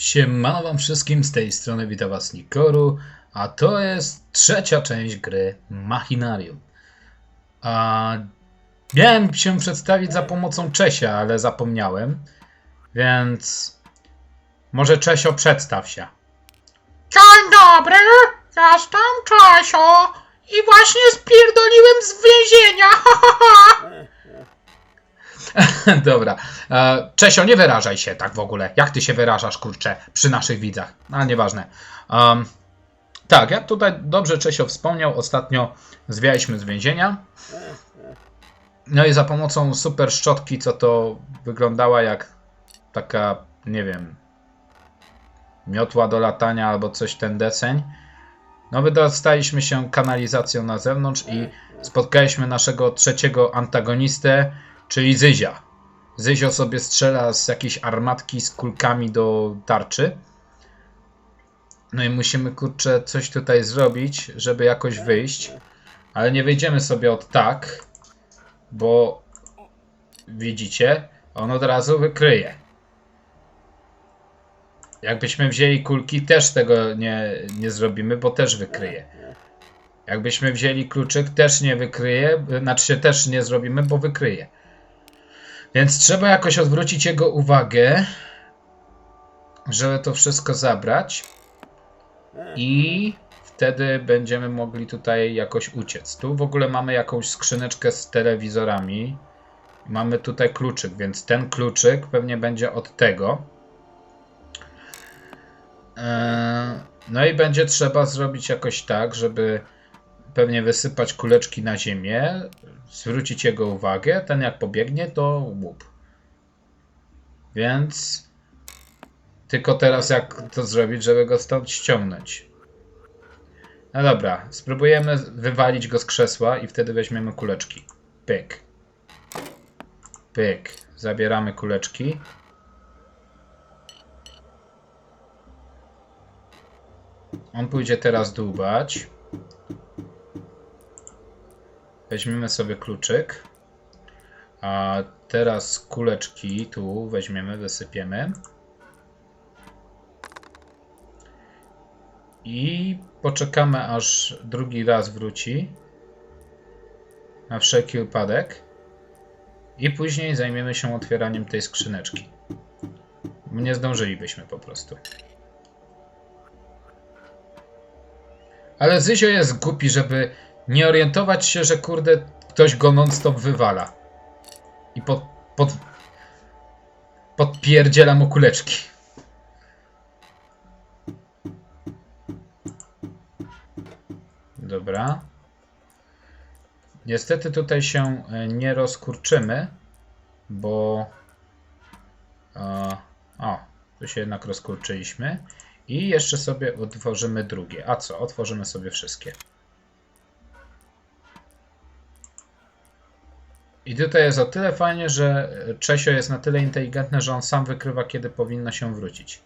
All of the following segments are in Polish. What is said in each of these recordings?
Siemano wam wszystkim, z tej strony witam was Nikoru, a to jest trzecia część gry Machinarium. A miałem się przedstawić za pomocą Czesia, ale zapomniałem, więc może Czesio przedstaw się. Dzień dobry, jestem Czesio i właśnie spierdoliłem z więzienia. Dobra, e, Czesio nie wyrażaj się tak w ogóle, jak ty się wyrażasz kurczę przy naszych widzach, ale nieważne. Um, tak, jak tutaj dobrze Czesio wspomniał, ostatnio zwialiśmy z więzienia. No i za pomocą super szczotki, co to wyglądała jak taka, nie wiem, miotła do latania albo coś ten deseń. No wydostaliśmy się kanalizacją na zewnątrz i spotkaliśmy naszego trzeciego antagonistę, czyli Zyzia. Zyzio sobie strzela z jakiejś armatki z kulkami do tarczy. No i musimy kurczę coś tutaj zrobić, żeby jakoś wyjść. Ale nie wyjdziemy sobie od tak, bo widzicie, on od razu wykryje. Jakbyśmy wzięli kulki, też tego nie, nie zrobimy, bo też wykryje. Jakbyśmy wzięli kluczyk, też nie wykryje, znaczy też nie zrobimy, bo wykryje. Więc trzeba jakoś odwrócić jego uwagę, żeby to wszystko zabrać. I wtedy będziemy mogli tutaj jakoś uciec. Tu w ogóle mamy jakąś skrzyneczkę z telewizorami. Mamy tutaj kluczyk, więc ten kluczyk pewnie będzie od tego. Eee, No i będzie trzeba zrobić jakoś tak, żeby pewnie wysypać kuleczki na ziemię, zwrócić jego uwagę. Ten jak pobiegnie, to łup. Więc tylko teraz jak to zrobić, żeby go stąd ściągnąć. No dobra, spróbujemy wywalić go z krzesła i wtedy weźmiemy kuleczki. Pyk. Pyk. Zabieramy kuleczki. On pójdzie teraz dłubać. Weźmiemy sobie kluczyk. A teraz kuleczki tu weźmiemy, wysypiemy. I poczekamy aż drugi raz wróci. Na wszelki wypadek. I później zajmiemy się otwieraniem tej skrzyneczki. Nie zdążylibyśmy po prostu. Ale Zyzio jest głupi, żeby nie orientować się, że kurde ktoś go non-stop wywala. I pod, pod, podpierdziela mu kuleczki. Dobra. Niestety tutaj się e, nie rozkurczymy, bo... E, o, tu się jednak rozkurczyliśmy. I jeszcze sobie otworzymy drugie. A co? Otworzymy sobie wszystkie. I tutaj jest o tyle fajnie, że Czesio jest na tyle inteligentny, że on sam wykrywa, kiedy powinno się wrócić.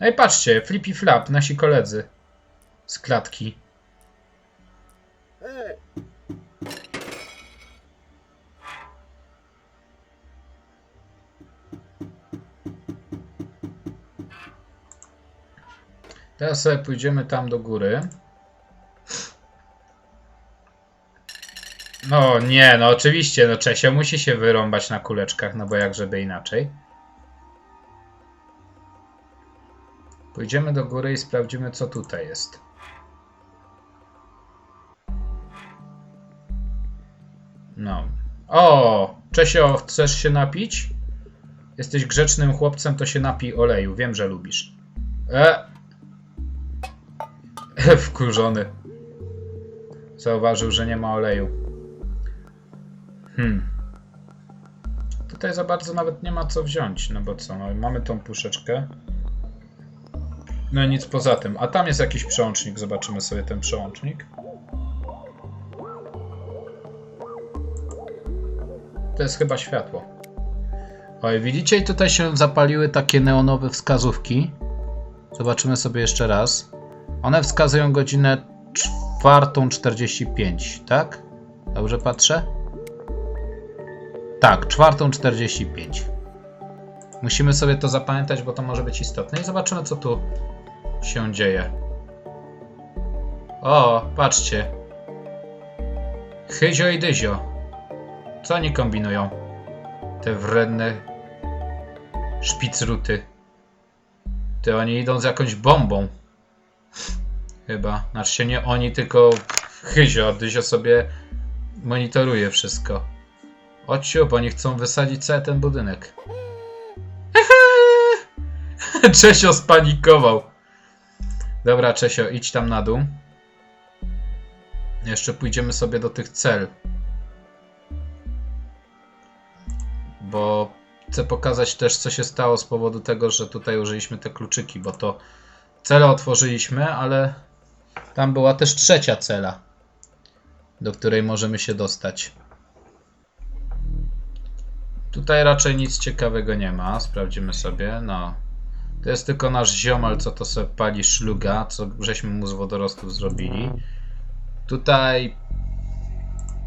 No i patrzcie, Flippy Flap, nasi koledzy z klatki. Teraz sobie pójdziemy tam do góry. No nie, no oczywiście, no Czesio musi się wyrąbać na kuleczkach, no bo jak żeby inaczej. Pójdziemy do góry i sprawdzimy co tutaj jest. No. O! Czesio, chcesz się napić? Jesteś grzecznym chłopcem, to się napij oleju. Wiem, że lubisz. E! Wkurzony. Zauważył, że nie ma oleju. Hmm. Tutaj za bardzo nawet nie ma co wziąć, no bo co, no, mamy tą puszeczkę. No i nic poza tym. A tam jest jakiś przełącznik, zobaczymy sobie ten przełącznik. To jest chyba światło. Oj, widzicie, i tutaj się zapaliły takie neonowe wskazówki. Zobaczymy sobie jeszcze raz. One wskazują godzinę 4.45, tak? Dobrze patrzę? Tak, 4.45. Musimy sobie to zapamiętać, bo to może być istotne. I zobaczymy, co tu się dzieje. O, patrzcie. Hyzio i Dyzio. Co oni kombinują? Te wredne szpicruty. Ty, oni idą z jakąś bombą. Chyba. Znaczy się nie oni, tylko Hyzio. Dyzio sobie monitoruje wszystko. Ociup, oni chcą wysadzić cały ten budynek. Czesio spanikował. Dobra, Czesio, idź tam na dół. Jeszcze pójdziemy sobie do tych cel. Bo chcę pokazać też, co się stało z powodu tego, że tutaj użyliśmy te kluczyki, bo to cele otworzyliśmy, ale tam była też trzecia cela, do której możemy się dostać. Tutaj raczej nic ciekawego nie ma. Sprawdzimy sobie. No. To jest tylko nasz ziomal, co to sobie pali szluga, co żeśmy mu z wodorostów zrobili. Tutaj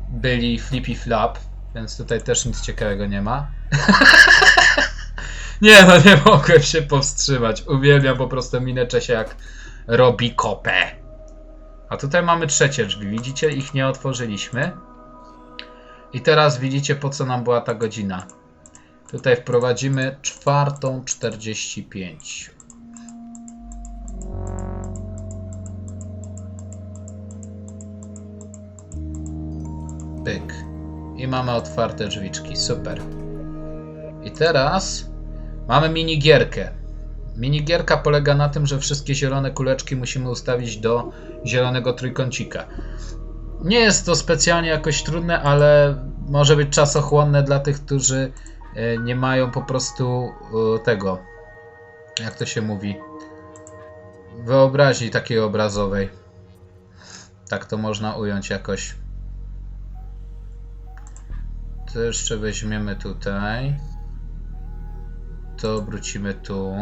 byli Flippy Flap, więc tutaj też nic ciekawego nie ma. nie no, nie mogłem się powstrzymać. Uwielbiam po prostu minę Czesia jak robi kopę. A tutaj mamy trzecie drzwi. Widzicie? Ich nie otworzyliśmy. I teraz widzicie po co nam była ta godzina. Tutaj wprowadzimy czwartą 45. Pyk. I mamy otwarte drzwiczki. Super. I teraz mamy minigierkę. Minigierka polega na tym, że wszystkie zielone kuleczki musimy ustawić do zielonego trójkącika. Nie jest to specjalnie jakoś trudne, ale może być czasochłonne dla tych, którzy nie mają po prostu e, tego, jak to się mówi, wyobraźni takiej obrazowej. Tak to można ująć jakoś. To jeszcze weźmiemy tutaj. To obrócimy tu.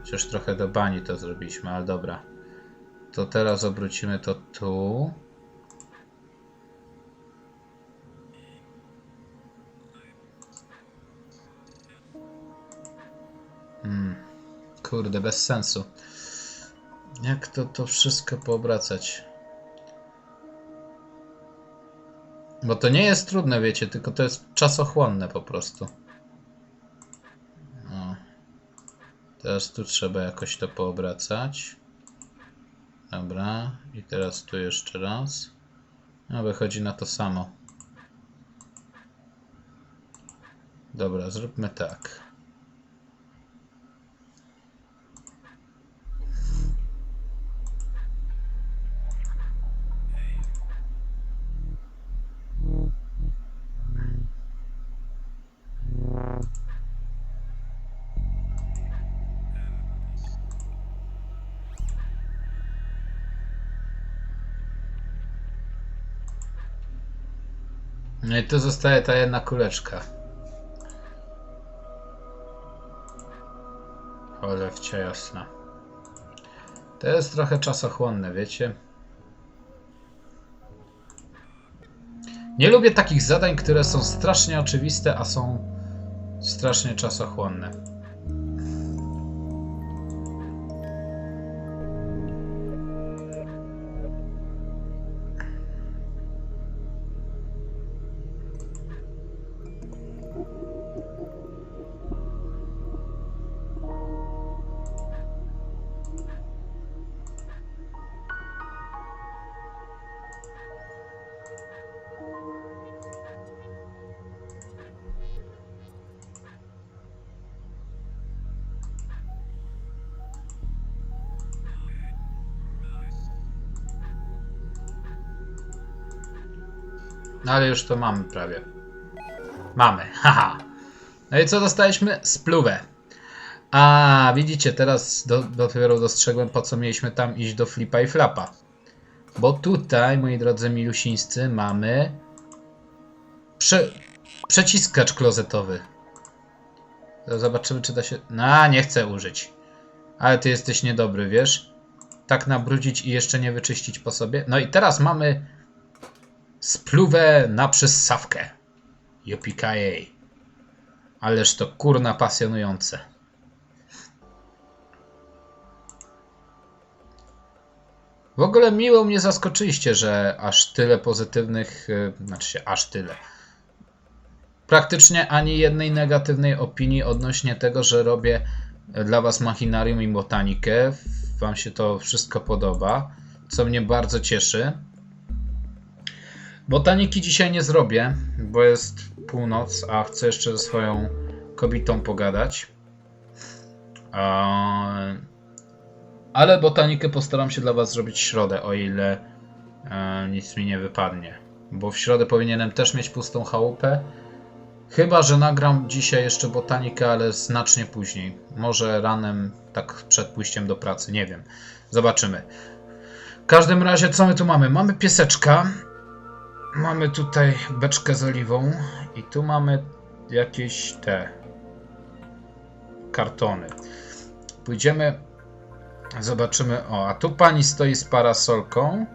Chociaż trochę do bani to zrobiliśmy, ale dobra. To teraz obrócimy to tu. Kurde, bez sensu. Jak to to wszystko poobracać? Bo to nie jest trudne, wiecie, tylko to jest czasochłonne po prostu. No. Teraz tu trzeba jakoś to poobracać. Dobra, i teraz tu jeszcze raz. No, wychodzi na to samo. Dobra, zróbmy tak. No i tu zostaje ta jedna kuleczka. Cholewcia jasna. To jest trochę czasochłonne, wiecie? Nie lubię takich zadań, które są strasznie oczywiste, a są strasznie czasochłonne. No ale już to mamy prawie. Mamy, haha. No i co dostaliśmy? Spluwę. A, widzicie, teraz do, dopiero dostrzegłem, po co mieliśmy tam iść do flipa i flapa. Bo tutaj, moi drodzy milusińscy, mamy prze, przeciskacz klozetowy. To Zobaczymy, czy da się... No, nie chcę użyć. Ale ty jesteś niedobry, wiesz? Tak nabrudzić i jeszcze nie wyczyścić po sobie. No i teraz mamy spluwę na przystawkę. Jopikajej. Ależ to kurna pasjonujące. W ogóle miło mnie zaskoczyliście, że aż tyle pozytywnych, y, znaczy się aż tyle. Praktycznie ani jednej negatywnej opinii odnośnie tego, że robię dla Was machinarium i botanikę. Wam się to wszystko podoba, co mnie bardzo cieszy. Botaniki dzisiaj nie zrobię, bo jest północ, a chcę jeszcze ze swoją kobietą pogadać. Ale botanikę postaram się dla Was zrobić w środę, o ile e, nic mi nie wypadnie. Bo w środę powinienem też mieć pustą chałupę. Chyba, że nagram dzisiaj jeszcze botanikę, ale znacznie później. Może ranem, tak przed pójściem do pracy, nie wiem. Zobaczymy. W każdym razie, co my tu mamy? Mamy pieseczka. Mamy tutaj beczkę z oliwą. I tu mamy jakieś te kartony. Pójdziemy, zobaczymy. O, a tu pani stoi z parasolką.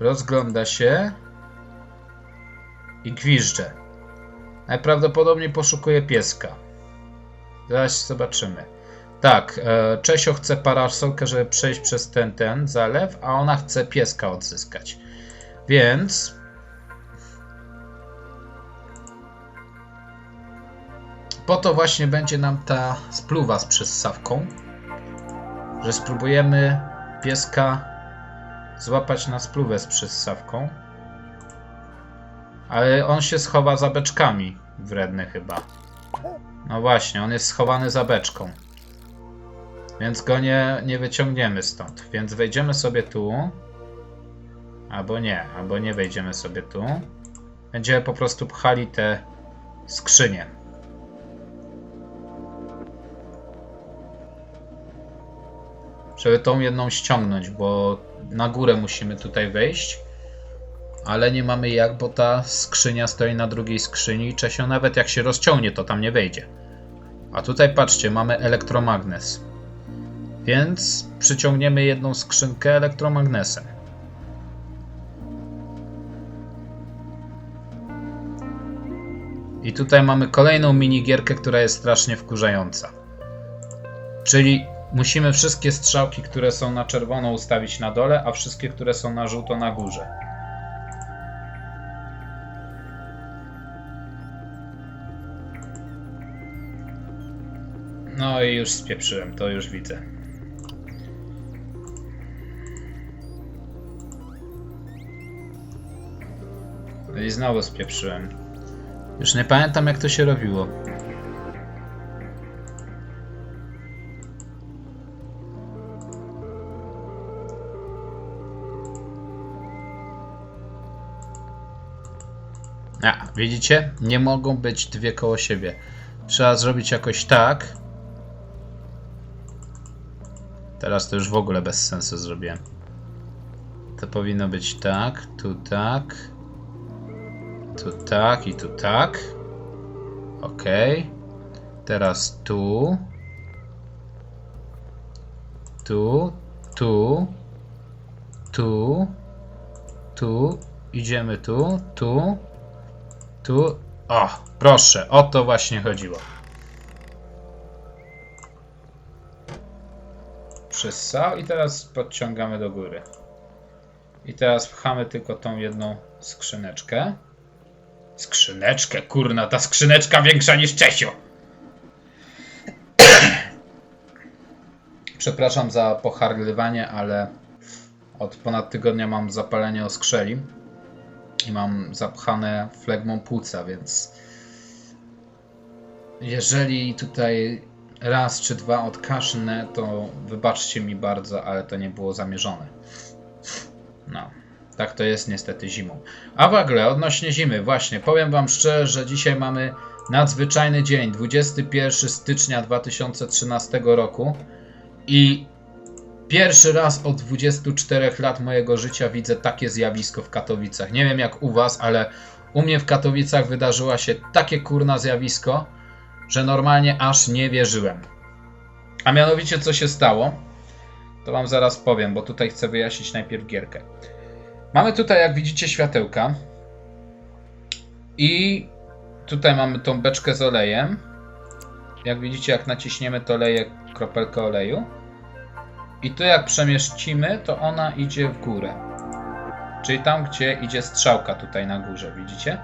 Rozgląda się i gwizdże. Najprawdopodobniej poszukuje pieska. Zaraz zobaczymy. Tak, e, Czesio chce parasolkę, żeby przejść przez ten, ten zalew, a ona chce pieska odzyskać. Więc... Po to właśnie będzie nam ta spluwa z przessawką, że spróbujemy pieska złapać na spluwę z przessawką. Ale on się schowa za beczkami. Wredny chyba. No właśnie, on jest schowany za beczką. Więc go nie, nie wyciągniemy stąd. Więc wejdziemy sobie tu. Albo nie, albo nie wejdziemy sobie tu. Będziemy po prostu pchali te skrzynie. Żeby tą jedną ściągnąć, bo na górę musimy tutaj wejść. Ale nie mamy jak, bo ta skrzynia stoi na drugiej skrzyni i Czesio nawet jak się rozciągnie, to tam nie wejdzie. A tutaj patrzcie, mamy elektromagnes. Więc przyciągniemy jedną skrzynkę elektromagnesem. I tutaj mamy kolejną minigierkę, która jest strasznie wkurzająca. Czyli musimy wszystkie strzałki, które są na czerwono ustawić na dole, a wszystkie, które są na żółto na górze. No i już spieprzyłem, to już widzę. No i znowu spieprzyłem. Już nie pamiętam jak to się robiło. A, widzicie? Nie mogą być dwie koło siebie. Trzeba zrobić jakoś tak. Teraz to już w ogóle bez sensu zrobiłem. To powinno być tak, tu tak, tu tak i tu tak. Ok. Teraz tu, tu, tu, tu, tu, idziemy tu, tu, tu. O, proszę, o to właśnie chodziło. Przessał i teraz podciągamy do góry. I teraz pchamy tylko tą jedną skrzyneczkę. Skrzyneczkę, kurna, ta skrzyneczka większa niż Czesio. Przepraszam za pocharglywanie, ale od ponad tygodnia mam zapalenie oskrzeli i mam zapchane flegmą płuca, więc jeżeli tutaj raz czy dwa odkasznę, to wybaczcie mi bardzo, ale to nie było zamierzone. No, tak to jest niestety zimą. A w ogóle odnośnie zimy, właśnie powiem Wam szczerze, że dzisiaj mamy nadzwyczajny dzień, 21 stycznia 2013 roku i pierwszy raz od 24 lat mojego życia widzę takie zjawisko w Katowicach. Nie wiem jak u Was, ale u mnie w Katowicach wydarzyło się takie kurna zjawisko, że normalnie aż nie wierzyłem. A mianowicie co się stało? To wam zaraz powiem, bo tutaj chcę wyjaśnić najpierw gierkę. Mamy tutaj, jak widzicie, światełka. I tutaj mamy tą beczkę z olejem. Jak widzicie, jak naciśniemy, to leje kropelkę oleju. I tu jak przemieścimy, to ona idzie w górę. Czyli tam, gdzie idzie strzałka tutaj na górze, widzicie?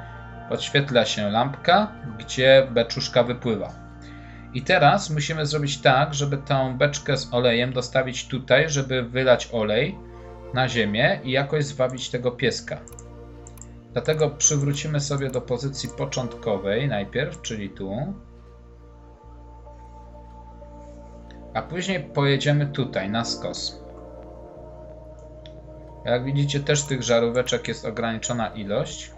Podświetla się lampka, gdzie beczuszka wypływa. I teraz musimy zrobić tak, żeby tą beczkę z olejem dostawić tutaj, żeby wylać olej na ziemię i jakoś zwabić tego pieska. Dlatego przywrócimy sobie do pozycji początkowej najpierw, czyli tu. A później pojedziemy tutaj, na skos. Jak widzicie, też tych żaróweczek jest ograniczona ilość.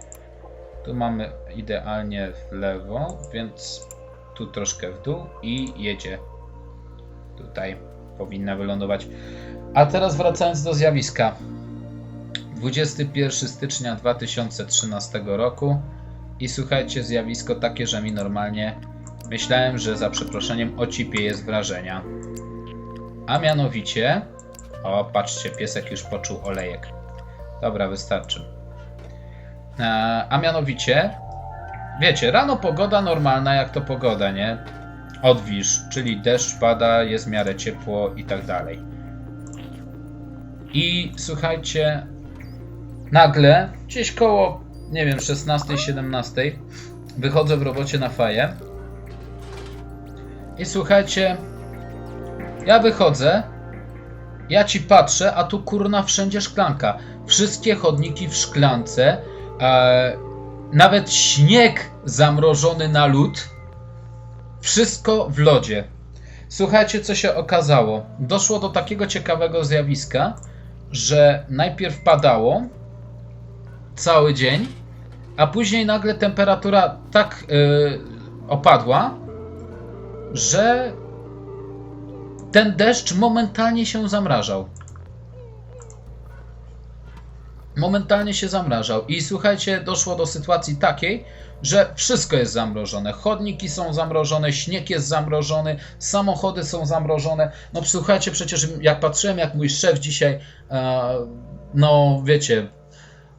Tu mamy idealnie w lewo, więc tu troszkę w dół i jedzie. Tutaj powinna wylądować. A teraz wracając do zjawiska. 21 stycznia 2013 roku i słuchajcie, zjawisko takie, że mi normalnie myślałem, że za przeproszeniem ocipieje z wrażenia. A mianowicie, o patrzcie, piesek już poczuł olejek. Dobra, wystarczy. E, a mianowicie, wiecie, rano pogoda normalna, jak to pogoda, nie? Odwisz, czyli deszcz pada, jest w miarę ciepło i tak dalej. I słuchajcie, nagle, gdzieś koło, nie wiem, 16-17, wychodzę w robocie na faję. I słuchajcie, ja wychodzę, ja ci patrzę, a tu kurna wszędzie szklanka. Wszystkie chodniki w szklance, e, nawet śnieg zamrożony na lód, wszystko w lodzie. Słuchajcie, co się okazało. Doszło do takiego ciekawego zjawiska, że najpierw padało cały dzień, a później nagle temperatura tak yy, opadła, że ten deszcz momentalnie się zamrażał. Momentalnie się zamrażał. I słuchajcie, doszło do sytuacji takiej, że wszystko jest zamrożone. Chodniki są zamrożone, śnieg jest zamrożony, samochody są zamrożone. No słuchajcie, przecież jak patrzyłem, jak mój szef dzisiaj, e, no wiecie,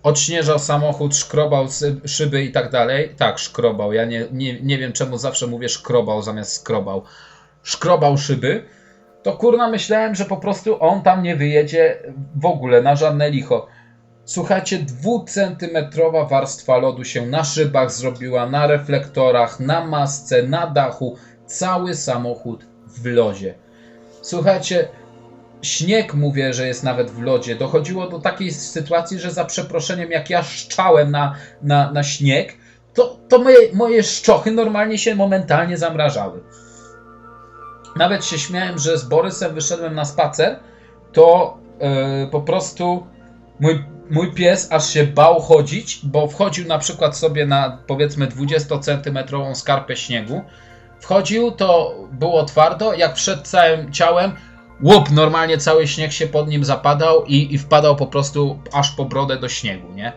odśnieżał samochód, szkrobał szyby i tak dalej. Tak, szkrobał. Ja nie, nie, nie wiem czemu zawsze mówię szkrobał zamiast skrobał. Szkrobał szyby. To kurna myślałem, że po prostu on tam nie wyjedzie w ogóle na żadne licho. Słuchajcie, dwucentymetrowa warstwa lodu się na szybach zrobiła, na reflektorach, na masce, na dachu. Cały samochód w lodzie. Słuchajcie, śnieg mówię, że jest nawet w lodzie. Dochodziło do takiej sytuacji, że za przeproszeniem, jak ja szczałem na, na, na śnieg, to, to moje, moje szczochy normalnie się momentalnie zamrażały. Nawet się śmiałem, że z Borysem wyszedłem na spacer, to yy, po prostu mój, mój pies aż się bał chodzić, bo wchodził na przykład sobie na powiedzmy 20-centymetrową skarpę śniegu. Wchodził, to było twardo, jak wszedł całym ciałem, łup, normalnie cały śnieg się pod nim zapadał i, i wpadał po prostu aż po brodę do śniegu, nie?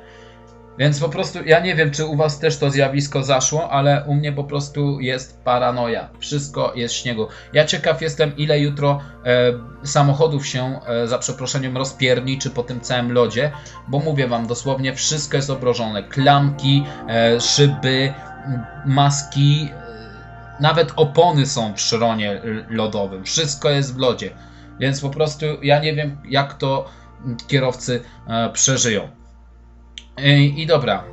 Więc po prostu ja nie wiem, czy u was też to zjawisko zaszło, ale u mnie po prostu jest paranoja. Wszystko jest śniegu. Ja ciekaw jestem, ile jutro e, samochodów się e, za przeproszeniem rozpierniczy po tym całym lodzie, bo mówię wam dosłownie, wszystko jest obrożone. Klamki, e, szyby, maski, e, nawet opony są w szronie lodowym. Wszystko jest w lodzie. Więc po prostu ja nie wiem, jak to kierowcy e, przeżyją. I, I dobra,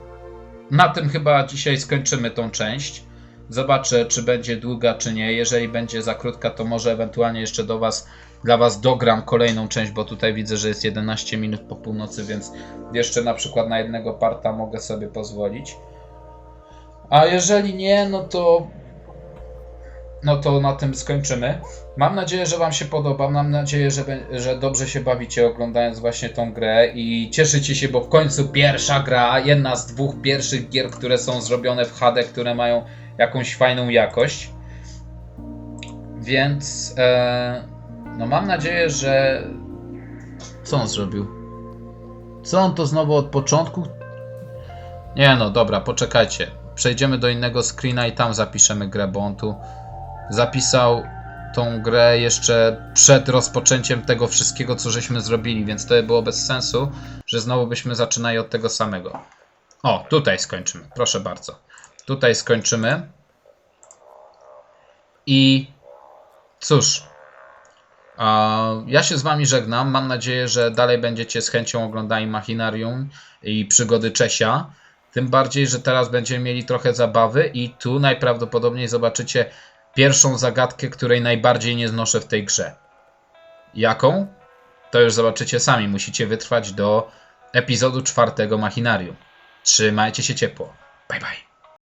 na tym chyba dzisiaj skończymy tą część. Zobaczę, czy będzie długa, czy nie. Jeżeli będzie za krótka, to może ewentualnie jeszcze do was, dla Was dogram kolejną część, bo tutaj widzę, że jest 11 minut po północy, więc jeszcze na przykład na jednego parta mogę sobie pozwolić. A jeżeli nie, no to no to na tym skończymy. Mam nadzieję, że Wam się podoba. Mam nadzieję, że, że dobrze się bawicie oglądając właśnie tą grę i cieszycie się, bo w końcu pierwsza gra, jedna z dwóch pierwszych gier, które są zrobione w HD, które mają jakąś fajną jakość. Więc e, no mam nadzieję, że. Co on zrobił? Co on to znowu od początku? Nie no, dobra, poczekajcie. Przejdziemy do innego screena i tam zapiszemy grę, bo on tu zapisał tą grę jeszcze przed rozpoczęciem tego wszystkiego, co żeśmy zrobili, więc to było bez sensu, że znowu byśmy zaczynali od tego samego. O, tutaj skończymy, proszę bardzo. tutaj skończymy. I cóż, ja się z Wami żegnam. Mam nadzieję, że dalej będziecie z chęcią oglądali Machinarium i przygody Czesia. Tym bardziej, że teraz będziemy mieli trochę zabawy i tu najprawdopodobniej zobaczycie pierwszą zagadkę, której najbardziej nie znoszę w tej grze. Jaką? To już zobaczycie sami. Musicie wytrwać do epizodu czwartego Machinarium. Trzymajcie się ciepło. Bye bye.